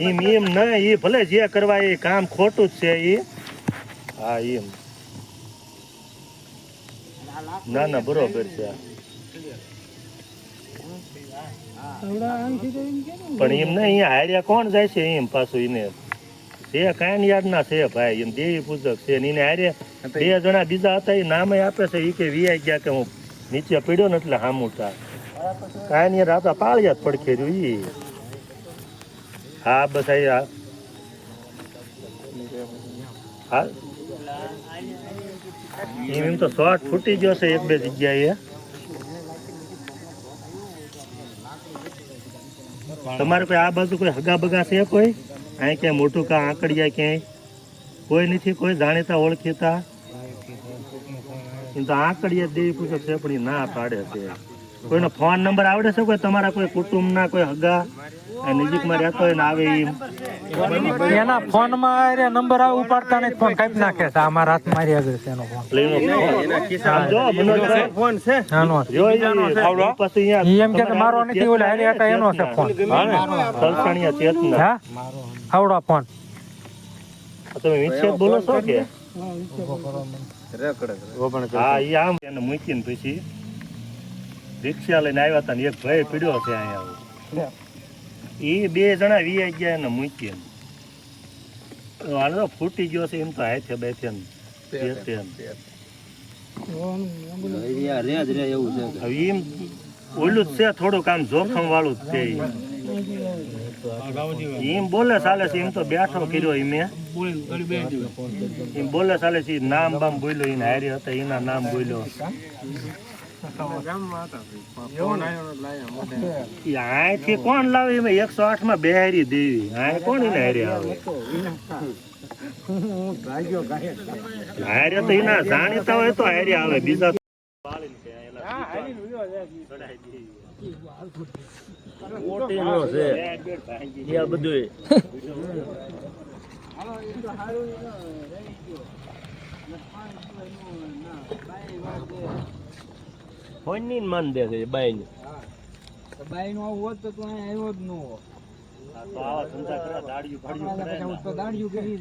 એમ એમ ના એ ભલે જે કરવા એ કામ ખોટું જ છે એ હા એમ ના ના, બરોબર છે. પણ એમ નહીં અહીંયા હાર્યા કોણ જાય છે એમ પાછું એને છે કાંઈ યાદ ના છે ભાઈ, એમ દેવી પૂજક છે ને એને હાર્યા બે જણા બીજા હતા એ નામે આપે છે એ કે વીઆઈ ગયા કે હું નીચે પીડ્યો ને એટલે હામું થાય કાંઈ યાર આપડા પાળિયા જ પડખે રહ્યું ઈ. હા બસ આ હા. એમ તો શોર્ટ ફૂટી ગયો છે એક બે જગ્યાએ. તમારે કોઈ આ બાજુ કોઈ હગા બગા છે કોઈ? અહીં ક્યાંય મોટું કા આંકડિયા ક્યાંય? કોઈ નથી, કોઈ જાણીતા, ઓળખીતા? તો આંકડિયા દેવી પૂછક છે, પણ ના પાડે છે. કોઈનો ફોન નંબર આવડે છે કોઈ? તમારા કોઈ કુટુંબના કોઈ હગા? નજીકમાં રહેતો હોય ને આવે એમ. એના ફોનમાં નંબર આવે ઉપાડતા નહીં ફોન કાપી નાખે છે. અમારા હાથ મારી આગળ છે એનો ફોન. લઈને આમ ફોન છે. આનો જો ઈ પછી અહીંયા એમ કે મારો નથી ઓલા હારે હતા એનો છે ફોન. સલસાણીયા ચેતના. હા? આવડો ફોન. તમે વિક્ષેપ બોલો છો કે? હા ઈ આમ એને મૂકીને પછી રિક્ષા લઈને આવ્યા હતા ને એક ભાઈ પીડ્યો છે અહીંયા એ બે જણા વી ગયા એને મૂકી એમ. હાલો તો ફૂટી ગયો છે એમ તો હાય છે બે ને. એમ ઓલું જ છે થોડુંક આમ જોખમ વાળું જ છે ઈ. એમ બોલે ચાલે છે એમ તો બેઠો કર્યો ઈ મેં એમ બોલે ચાલે છે નામ બામ બોલ્યો એને હાર્યો હતા એના નામ બોલ્યો. ઈ અહીંથી કોણ લાવે? એમાં એકસો આઠમાં બેહારી દેવી. અહીં કોણ એને હારી આવે? હારે તો એના જાણીતા હોય તો હારી આવે. બીજા તો પાડીને કે ચડાઈ દેવી. બેડ બેડ ભાંગી જાય. ફોનની મન દે છે બાઈની. બાઈ નો આવું હોત તો તું અહીંયા આવ્યો જ ન હોત. આ તો આવા ધંધા કરે દાડિયું ફાડિયું કરે ને. તો દાડિયું કરી